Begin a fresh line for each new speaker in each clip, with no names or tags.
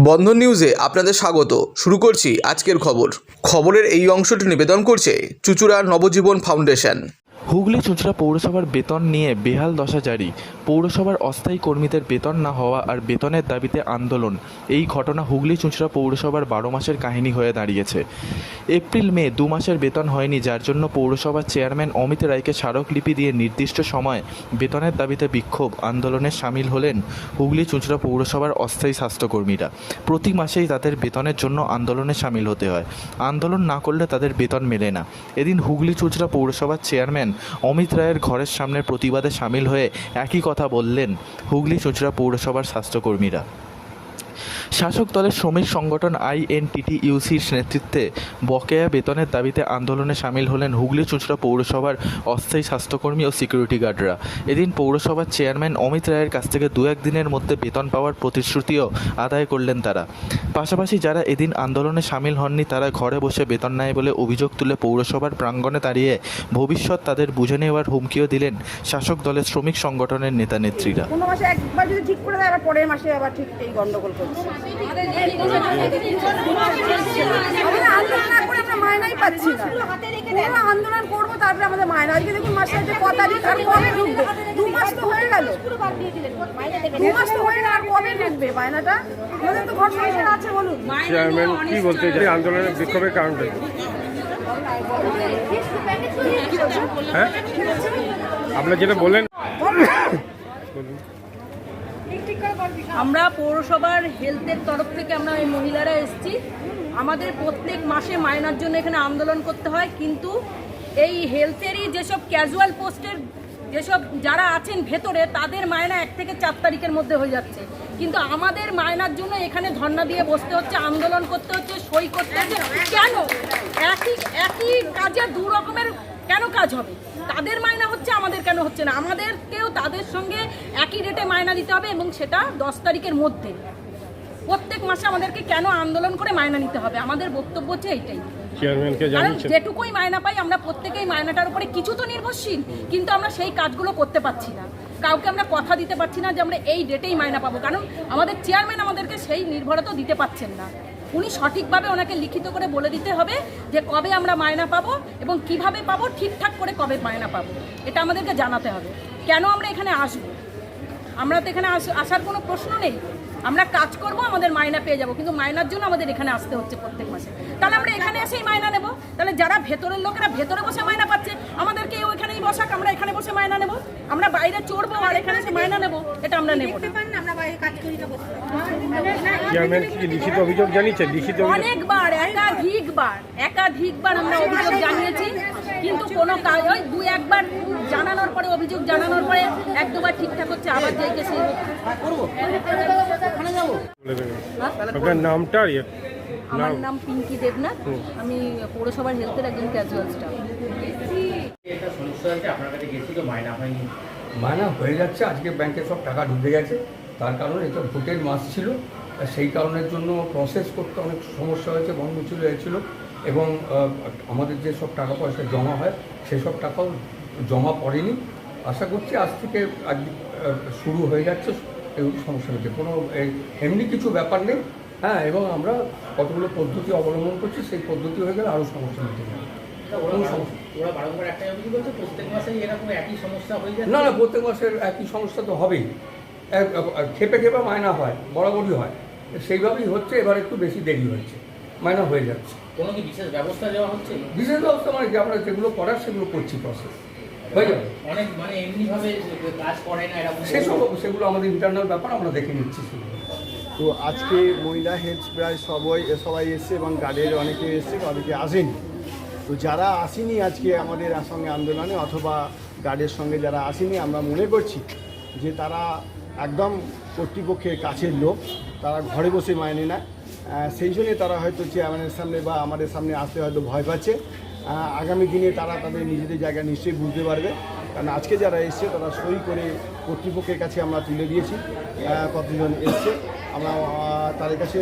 বন্ধন নিউজে আপনাদের স্বাগত। শুরু করছি আজকের খবর। খবরের এই অংশটি নিবেদন করছে চুচুড়া নবজীবন ফাউন্ডেশন।
হুগলি চুঁচড়া পৌরসভার বেতন নিয়ে বেহাল দশা জারি। পৌরসভার অস্থায়ী কর্মীদের বেতন না হওয়া আর বেতনের দাবিতে আন্দোলন। এই ঘটনা হুগলি চুঁচড়া পৌরসভার বারো মাসের কাহিনী হয়ে দাঁড়িয়েছে। এপ্রিল, মে দু মাসের বেতন হয়নি, যার জন্য পৌরসভার চেয়ারম্যান অমিত রায়কে স্মারকলিপি দিয়ে নির্দিষ্ট সময় বেতনের দাবিতে বিক্ষোভ আন্দোলনে সামিল হলেন হুগলি চুঁচড়া পৌরসভার অস্থায়ী স্বাস্থ্যকর্মীরা। প্রতি মাসেই তাদের বেতনের জন্য আন্দোলনে সামিল হতে হয়। আন্দোলন না করলে তাদের বেতন মেলে না। এদিন হুগলি চুঁচড়া পৌরসভার চেয়ারম্যান অমিত রায়ের ঘরের সামনে প্রতিবাদে সামিল হয়ে একই কথা বললেন হুগলি চোচরা পৌরসভার স্বাস্থ্যকর্মীরা। শাসক দলের শ্রমিক সংগঠন আইএনটিটি ইউসির নেতৃত্বে বকেয়া বেতনের দাবিতে আন্দোলনে সামিল হলেন হুগলি চুঁচড়া পৌরসভার অস্থায়ী স্বাস্থ্যকর্মী ও সিকিউরিটি গার্ডরা। এদিন পৌরসভার চেয়ারম্যান অমিত রায়ের কাছ থেকে দু এক দিনের মধ্যে বেতন পাওয়ার প্রতিশ্রুতিও আদায় করলেন তারা। পাশাপাশি যারা এদিন আন্দোলনে সামিল হননি, তারা ঘরে বসে বেতন নেয় বলে অভিযোগ তুলে পৌরসভার প্রাঙ্গণে দাঁড়িয়ে ভবিষ্যৎ তাদের বুঝে নেওয়ার হুমকিও দিলেন শাসক দলের শ্রমিক সংগঠনের নেতা নেত্রীরা
কোনো মাসে একবার যদি ঠিক করে দেয়, আবার পরের মাসে আবার ঠিক এই গন্ডগোল করছে। মায়নাই পাচ্ছি না। আন্দোলন করব তারপরে আমাদের মায়না। আজকে দেখুন মাসে আছে ক তারিখ আর কবে ঢুকবে? দু মাস তো হয়ে গেল। দু মাস তো হয়ে গেল আর কবে ঢুকবে মায়নাটা? আমাদের তো ঘর সংসার আছে বলুন।
চেয়ারম্যান কি বলতে চাই আন্দোলনের বিক্ষোভের কারণটা? হ্যাঁ? আপনারা যেটা বলেন।
আমরা পৌরসভার হেলথের তরফ থেকে আমরা এই মহিলারা এসেছি। আমাদের প্রত্যেক মাসে মায়নার জন্য এখানে আন্দোলন করতে হয়, কিন্তু এই হেলথেরই যেসব ক্যাজুয়াল পোস্টের যেসব যারা আছেন ভেতরে, তাদের মায়না এক থেকে চার তারিখের মধ্যে হয়ে যাচ্ছে। কিন্তু আমাদের মায়নার জন্য এখানে ধর্ণা দিয়ে বসতে হচ্ছে, আন্দোলন করতে হচ্ছে, সই করতে হচ্ছে। কেন? একই একই কাজে দু রকমের কেন কাজ হবে? তাদের মায়না হচ্ছে আমাদের কেন হচ্ছে না? আমাদেরকেও তাদের সঙ্গে একই রেটে মায়না দিতে হবে এবং সেটা দশ তারিখের মধ্যে। প্রত্যেক মাসে আমাদেরকে কেন আন্দোলন করে মায়না নিতে হবে? আমাদের বক্তব্য হচ্ছে এইটাই। কারণ যেটুকুই মায়না পাই আমরা প্রত্যেকেই মায়নাটার উপরে কিছু তো নির্ভরশীল কিন্তু আমরা সেই কাজগুলো করতে পারছি না। কাউকে আমরা কথা দিতে পারছি না যে আমরা এই ডেটেই মায়না পাবো। কারণ আমাদের চেয়ারম্যান আমাদেরকে সেই নির্ভরতা দিতে পারছেন না। উনি সঠিকভাবে ওনাকে লিখিত করে বলে দিতে হবে যে কবে আমরা মায়না পাবো এবং কীভাবে পাবো, ঠিকঠাক করে কবে মায়না পাবো। এটা আমাদেরকে জানাতে হবে। কেন আমরা এখানে আসব? আমরা তো এখানে আস- আসার কোনো প্রশ্ন নেই। আমরা কাজ করব, আমাদের মায়না পেয়ে যাব। কিন্তু মায়নার জন্য আমাদের এখানে আসতে হচ্ছে প্রত্যেক মাসে। তাহলে আমরা এখানে এসেই মায়না নেব। তাহলে যারা ভেতরের লোকেরা ভেতরে বসে মায়না পাচ্ছে আমাদেরকে ওইখানেই বসাক আমরা এখানে বসে মায়না নেব। আমরা বাইরে চড়বো আর এখানে এসে মায়না নেব এটা আমরা নেব
চেয়ারম্যান কি লিখিত অভিযোগ জানিয়েছেন? লিখিত
অনেকবার একাধিকবার একাধিকবার আমরা অভিযোগ জানিয়েছি কিন্তু কোনো কাজ ওই দু একবার জানানোর পরে অভিযোগ জানানোর পরে এক দুবার ঠিকঠাক হচ্ছে আবার
আপনার নামটা
আমার নাম পিঙ্কি দেবনাথ। আমি পৌরসভার হেলথের একজন ক্যাজুয়াল স্টাফ
একটা সমস্যা হয়েছে আপনার কাছে গেছিল মায়না
হয়ে যাচ্ছে আজকে ব্যাংকে সব টাকা ঢুকে গেছে। তার কারণে এটা ভোটের মাস ছিল সেই কারণের জন্য প্রসেস করতে অনেক সমস্যা হয়েছে বন্ধ ছিল হয়েছিল এবং আমাদের যে সব টাকা পয়সা জমা হয় সেসব টাকাও জমা পড়েনি। আশা করছি আজ থেকে আজ শুরু হয়ে যাচ্ছে এগুলো সমস্যা হচ্ছে। কোনো এমনি কিছু ব্যাপার নেই। হ্যাঁ এবং আমরা কতগুলো পদ্ধতি অবলম্বন করছি সেই পদ্ধতি হয়ে গেলে আরও সমস্যা হতে পারে।
হয়ে
না না প্রত্যেক মাসের একই সমস্যা তো হবেই। খেপে খেপে মায়না হয় বরাবরই হয়। সেইভাবেই হচ্ছে এবার একটু বেশি দেরি হচ্ছে মায়না হয়ে যাচ্ছে।
কোনো কি বিশেষ ব্যবস্থা দেওয়া হচ্ছে?
বিশেষ ব্যবস্থা মানে যে আমরা যেগুলো করার সেগুলো করছি প্রসেস হয়ে যাবে?
অনেক মানে এমনিভাবে কাজ করে না
সেসব সেগুলো আমাদের ইন্টারনাল ব্যাপার আমরা দেখে নিচ্ছি সেগুলো।
তো আজকে মহিলা হেলথ প্রায় সবাই সবাই এসছে এবং গার্ডের অনেকে এসছে অনেকে আসেনি। তো যারা আসেনি আজকে আমাদের সঙ্গে আন্দোলনে অথবা গার্ডের সঙ্গে যারা আসেনি আমরা মনে করছি যে তারা একদম কর্তৃপক্ষের কাছের লোক তারা ঘরে বসে নেয়। আহ, সেই জন্যে তারা হয়তো চেয়ারম্যানের সামনে বা আমাদের সামনে আসতে হয়তো ভয় পাচ্ছে। আগামী দিনে তারা তাদের নিজেদের জায়গা নিশ্চয়ই বুঝতে পারবে। কারণ আজকে যারা এসছে, তারা সই করে কর্তৃপক্ষের কাছে আমরা তুলে দিয়েছি কতজন এসছে। আমরা তাদের কাছে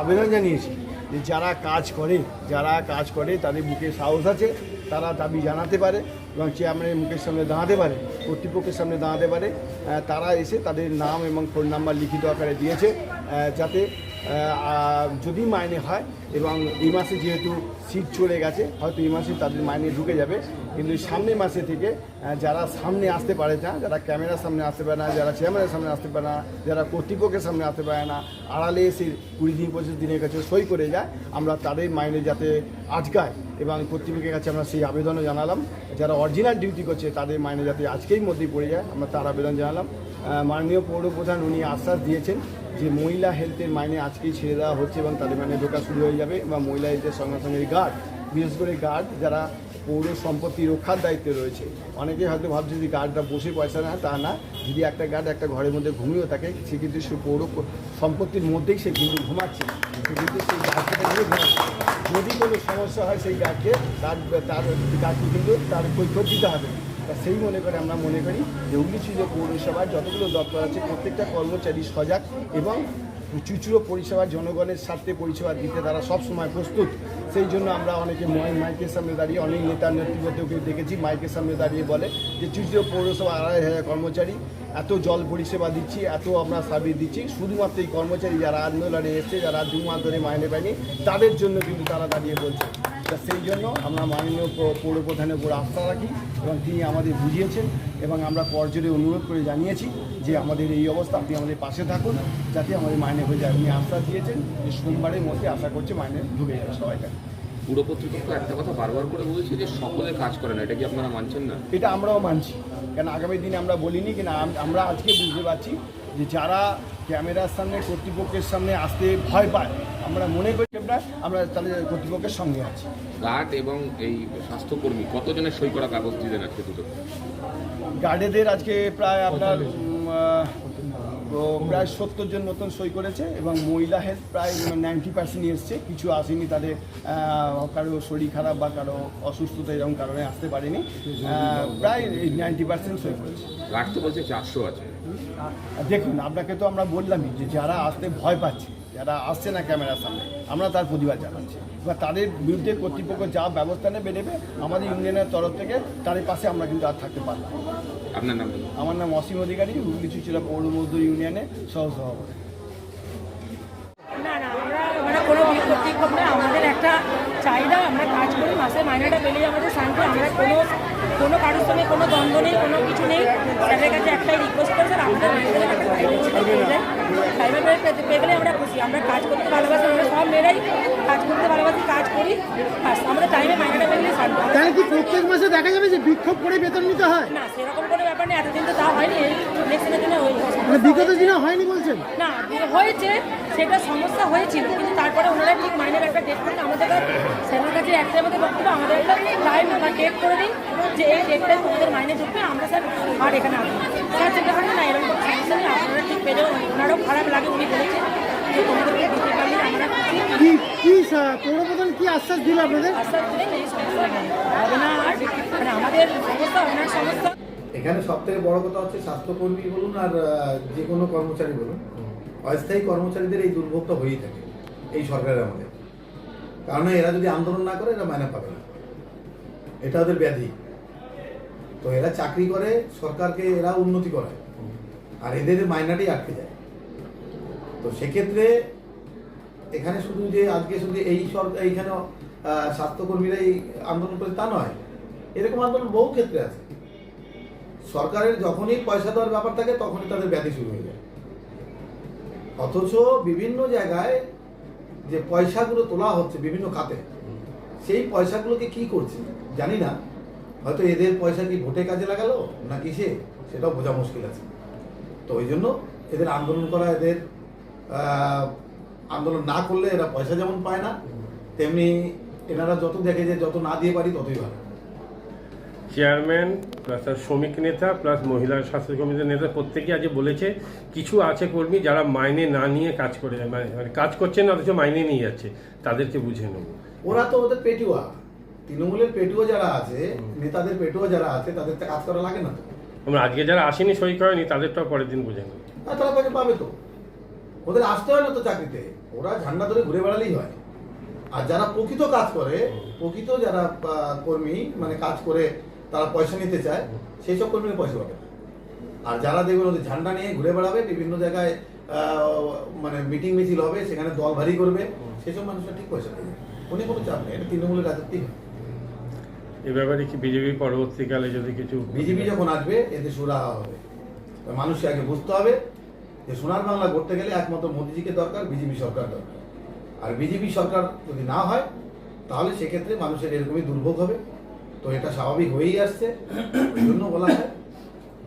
আবেদন জানিয়েছি যে যারা কাজ করে, যারা কাজ করে, তাদের বুকে সাহস আছে, তারা দাবি জানাতে পারে এবং চেয়ারম্যানের মুখের সামনে দাঁড়াতে পারে, কর্তৃপক্ষের সামনে দাঁড়াতে পারে। তারা এসে তাদের নাম এবং ফোন নাম্বার লিখিত আকারে দিয়েছে যাতে যদি মাইনে হয় এবং এই মাসে যেহেতু সিট চলে গেছে, হয়তো এই মাসে তাদের মাইনে ঢুকে যাবে। কিন্তু সামনের মাসে থেকে যারা সামনে আসতে পারে না, যারা ক্যামেরার সামনে আসতে পারে না, যারা চেয়ারম্যানের সামনে আসতে পারে না, যারা কর্তৃপক্ষের সামনে আসতে পারে না, আড়ালে এসে কুড়ি দিন, পঁচিশ দিনের কাছে সই করে যায়, আমরা তাদের মাইনে যাতে আটকায় এবং কর্তৃপক্ষের কাছে আমরা সেই আবেদনও জানালাম। যারা অরিজিনাল ডিউটি করছে, তাদের মাইনে যাতে আজকেই মধ্যেই পড়ে যায়, আমরা তার আবেদন জানালাম। মাননীয় পৌরপ্রধান উনি আশ্বাস দিয়েছেন যে মহিলা হেলথের মাইনে আজকেই ছেড়ে দেওয়া হচ্ছে এবং তাদের মাইনে ঢোকা শুরু হয়ে যাবে বা মহিলা হেলথের সঙ্গে সঙ্গে গার্ড বিশেষ করে গার্ড যারা পৌর সম্পত্তি রক্ষার দায়িত্বে রয়েছে। অনেকে হয়তো ভাবছে যে গার্ডটা বসে পয়সা না তা না। যদি একটা গার্ড একটা ঘরের মধ্যে ঘুমিয়েও থাকে সে কিন্তু সে পৌর সম্পত্তির মধ্যেই সে কিন্তু ঘুমাচ্ছে সে কিন্তু সেই গার্ডকে ঘুমাচ্ছে যদি কোনো সমস্যা হয়, সেই গার্ডকে তার তার গার্ডকে কিন্তু তার কৈফত দিতে হবে। তা সেই মনে করে আমরা মনে করি যে হুগলি ছিল পৌরসভার যতগুলো দপ্তর আছে, প্রত্যেকটা কর্মচারী সজাগ এবং চুচুড়ো পরিষেবা জনগণের স্বার্থে পরিষেবা দিতে তারা সবসময় প্রস্তুত। সেই জন্য আমরা অনেকে মাই- মাইকের সামনে দাঁড়িয়ে, অনেক নেতার নেতৃত্বকে দেখেছি, মাইকের সামনে দাঁড়িয়ে বলে যে চুচুড়ো পৌরসভা আড়াই হাজার কর্মচারী, এত জল পরিষেবা দিচ্ছি, এত আমরা সার্ভিস দিচ্ছি। শুধুমাত্র এই কর্মচারী যারা আন্দোলনে এসছে, যারা দু মাস ধরে মাইনে পায়নি, তাদের জন্য কিন্তু তারা দাঁড়িয়ে বলছে। তা সেই জন্য আমরা মাননীয় পৌর প্রধানের উপর আস্থা রাখি এবং তিনি আমাদের বুঝিয়েছেন এবং আমরা করজোরে অনুরোধ করে জানিয়েছি যে আমাদের এই অবস্থা আপনি আমাদের পাশে থাকুন যাতে আমাদের মাইনে হয়ে যায়। উনি আশ্বাস দিয়েছেন যে সোমবারের মধ্যে আশা করছে মাইনে ঢুকে যাবে সবাইকার
পুরো কর্তৃপক্ষ একটা কথা বারবার করে বলছে যে সকলে কাজ করে না এটা কি আপনারা মানছেন না?
এটা আমরাও মানছি। কেন আগামী দিনে আমরা বলিনি কিনা আম- আমরা আজকে বুঝতে পারছি যে যারা ক্যামেরার সামনে কর্তৃপক্ষের সামনে আসতে ভয় পায় আমরা মনে করি আমরা আমরা তাহলে কর্তৃপক্ষের সঙ্গে আছি।
গার্ড এবং এই স্বাস্থ্যকর্মী কতজনের সই করা কাগজ দিলেন আজকে দুটো?
গার্ডেদের আজকে প্রায় আপনার তো প্রায় সত্তর জন মতন সই করেছে এবং মহিলা হেলথ প্রায় নাইনটি পার্সেন্ট এসছে। কিছু আসেনি তাদের কারও শরীর খারাপ বা কারও অসুস্থতা এরকম কারণে আসতে পারেনি। প্রায় নাইনটি পার্সেন্ট সই করেছে।
গার্ড তো বলছে চারশো আছে।
দেখুন আপনাকে তো আমরা বললামই যে যারা আসতে ভয় পাচ্ছে যারা আসছে না ক্যামেরার সামনে আমরা তার প্রতিবাদ জানাচ্ছি। এবার তাদের বিরুদ্ধে কর্তৃপক্ষ যা ব্যবস্থা নেবে নেবে আমাদের ইউনিয়নের তরফ থেকে তাদের পাশে আমরা কিন্তু আর থাকতে পারলাম।
আপনার নাম
আমার নাম অসীম অধিকারী হুগলি চুচিলা পৌর মজদুর ইউনিয়নে সহসভাপতি।
না না আমরা আমরা কোনো বিক্ষোভ না আমাদের একটা চাহিদা আমরা কাজ করি মাসে মাইনেটা পেলেই আমাদের শান্তি আমরা কোনো কোনো কারোর সঙ্গে কোনো দ্বন্দ্ব নেই কোনো কিছু নেই। স্যারের কাছে একটাই রিকোয়েস্ট করে স্যার আমাদের মাইনেটা একটা পেয়ে পেতে পেয়ে গেলে আমরা খুশি। আমরা কাজ করতে ভালোবাসি আমরা সব মেয়েরাই কাজ করতে ভালোবাসি কাজ করি বাস। আমাদের টাইমে মাইনেটা পেলে শান্তি
তাহলে কি প্রত্যেক মাসে দেখা যাবে যে বিক্ষোভ করে বেতন নিতে হয়?
না সেরকম কোনো ব্যাপার নেই এতদিন তো তা হয়নি ইলেকশনের জন্য হয়ে
মানে বিগত দিনে হয়নি বলছেন?
না হয়েছে সেটা সমস্যা হয়েছিল কিন্তু তারপরে ওনারা ঠিক মাইনের একটা ডেট করে আমাদের স্যারের কাছে একটাই আমাদের বক্তব্য আমাদের একটা টাইম বা ডেট করে দিই যে এই ডেটটায় তোমাদের মাইনে ঢুকবে আমরা স্যার আর এখানে আসব স্যার চিন্তা করেন না এরকম আপনারা ঠিক পেয়ে যাবেন ওনারও খারাপ লাগে উনি বলেছেন যে তোমাদেরকে দিতে পারলে আমরা
কি কি পৌরপ্রধান কি আশ্বাস দিল আপনাদের?
আশ্বাস দিলেন এই সমস্যা হবে না আর মানে আমাদের সমস্যা ওনার সমস্যা
এখানে সব থেকে বড় কথা হচ্ছে স্বাস্থ্যকর্মী বলুন আর যে কোনো কর্মচারী বলুন অস্থায়ী কর্মচারীদের এই দুর্ভোগটা হয়েই থাকে এই সরকারের আমাদের কারণ এরা যদি আন্দোলন না করে এরা মাইনে পাবে না। এটা ওদের ব্যাধি। তো এরা চাকরি করে সরকারকে এরা উন্নতি করায়। আর এদের মাইনাটাই আটকে যায়। তো সেক্ষেত্রে এখানে শুধু যে আজকে শুধু এই সরকার এইখানে স্বাস্থ্যকর্মীরাই আন্দোলন করে তা নয়, এরকম আন্দোলন বহু ক্ষেত্রে আছে। সরকারের যখনই পয়সা দেওয়ার ব্যাপার থাকে, তখনই তাদের ব্যাধি শুরু হয়ে যায়। অথচ বিভিন্ন জায়গায় যে পয়সাগুলো তোলা হচ্ছে বিভিন্ন খাতে, সেই পয়সাগুলোকে কি করছে জানি না। হয়তো এদের পয়সা কি ভোটে কাজে লাগালো না কিসে সেটাও বোঝা মুশকিল আছে। তো ওই জন্য এদের আন্দোলন করা এদের আন্দোলন না করলে এরা পয়সা যেমন পায় না তেমনি এনারা যত দেখে যে যত না দিয়ে পারি ততই ভালো।
চেয়ারম্যান প্লাস তার শ্রমিক নেতা প্লাস মহিলা স্বাস্থ্য কমিটির নেতা প্রত্যেকেই আজকে বলেছে কিছু আছে কর্মী যারা মাইনে না নিয়ে কাজ করে মানে মানে কাজ করছে না অথচ মাইনে নিয়ে যাচ্ছে তাদেরকে বুঝে নেব।
ওরা তো ওদের পেটুয়া তৃণমূলের পেটুয়া যারা আছে নেতাদের পেটুয়া যারা আছে তাদের তো কাজ করা লাগে না তো।
আমরা আজকে যারা আসেনি সই করেনি তাদেরটাও পরের দিন বুঝে নেব।
আর তারা পয়সা পাবে তো। ওদের আসতে হয় না তো চাকরিতে। ওরা ঝান্ডা ধরে ঘুরে বেড়ালেই হয়। আর যারা প্রকৃত কাজ করে প্রকৃত যারা কর্মী মানে কাজ করে তারা পয়সা নিতে চায় সেই সব কর্মীরা পয়সা পাবে আর যারা দেখবেন ওদের ঝান্ডা নিয়ে ঘুরে বেড়াবে বিভিন্ন জায়গায় মানে মিটিং মিছিল হবে সেখানে দল ভারী করবে সেসব মানুষরা ঠিক পয়সা দেবে উনি কোনো চাপ নেই এটা তৃণমূলের রাজত্বই হয়।
এ ব্যাপারে কি বিজেপি পরবর্তীকালে যদি কিছু
বিজেপি যখন আসবে এতে সুরাহা হবে। মানুষকে আগে বুঝতে হবে যে সোনার বাংলা করতে গেলে একমাত্র মোদিজিকে দরকার, বিজেপি সরকার দরকার। আর বিজেপি সরকার যদি না হয়, তাহলে সেক্ষেত্রে মানুষের এরকমই দুর্ভোগ হবে। তো এটা স্বাভাবিক হয়েই আসছে। জন্য বলা হয়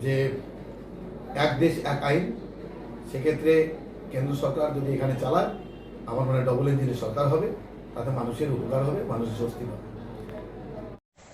যে এক দেশ, এক আইন, সেক্ষেত্রে কেন্দ্র সরকার যদি এখানে চালায়, আমার মনে হয় ডবল ইঞ্জিনের সরকার হবে। তাতে মানুষের উপকার হবে, মানুষের স্বস্তি হবে